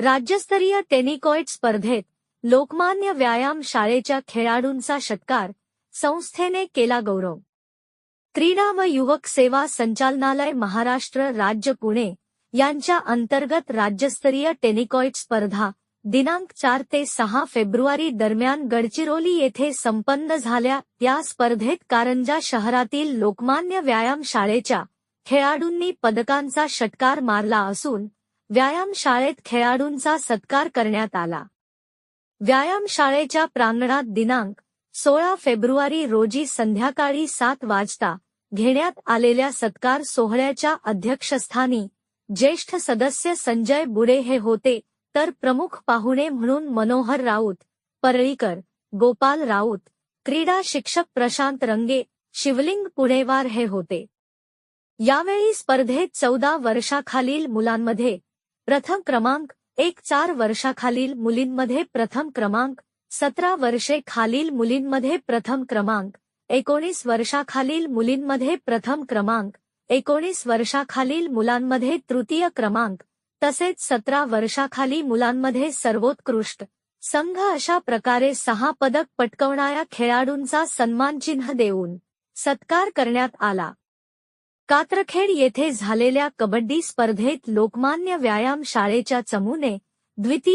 राज्यस्तरीय टेनिकॉइट स्पर्धेत लोकमान्य व्यायाम शाळेच्या खेळाडूंचा षटकार संस्थेने केला गौरव. क्रीडा व युवक सेवा संचालनालय महाराष्ट्र राज्य पुणे यांच्या अंतर्गत राज्यस्तरीय टेनिकॉइट स्पर्धा दिनांक चार ते सहा फेब्रुवारी दरम्यान गडचिरोली येथे संपन्न झाल्या. या स्पर्धेत कारंजा शहरातील लोकमान्य व्यायाम शाळेच्या खेळाडूंनी पदकांचा षटकार मारला असून व्यायाम शाळेत खेळाडूंचा सत्कार करण्यात आला. व्यायाम शाळेच्या प्रांगणात दिनांक सोळा फेब्रुवारी रोजी संध्याकाळी सात वाजता घेण्यात आलेल्या सत्कार सोहळ्याच्या अध्यक्षस्थानी ज्येष्ठ सदस्य संजय बुडे हे होते तर प्रमुख पाहुणे म्हणून मनोहर राऊत परळीकर गोपाल राऊत क्रीडा शिक्षक प्रशांत रंगे शिवलिंग पुणेवार हे होते. यावेळी स्पर्धेत चौदा वर्षाखालील मुलांमध्ये प्रथम क्रमांक एक चार वर्षाखालील मुलींमध्ये प्रथम क्रमांक सतरा वर्षे खालील मुलींमध्ये प्रथम क्रमांक एकोणीस वर्षाखालील मुलींमध्ये प्रथम क्रमांक एकोणीस वर्षाखालील मुलांमध्ये तृतीय क्रमांक तसेच सतरा वर्षाखाली मुलांमध्ये सर्वोत्कृष्ट संघ अशा प्रकारे सहा पदक पटकवणाऱ्या खेळाडूंचा सन्मानचिन्ह देऊन सत्कार करण्यात आला. कात्रखेड येथे झालेल्या कबड्डी स्पर्धेत लोकमान्य व्यायाम शाळेच्या चमूने द्वितीय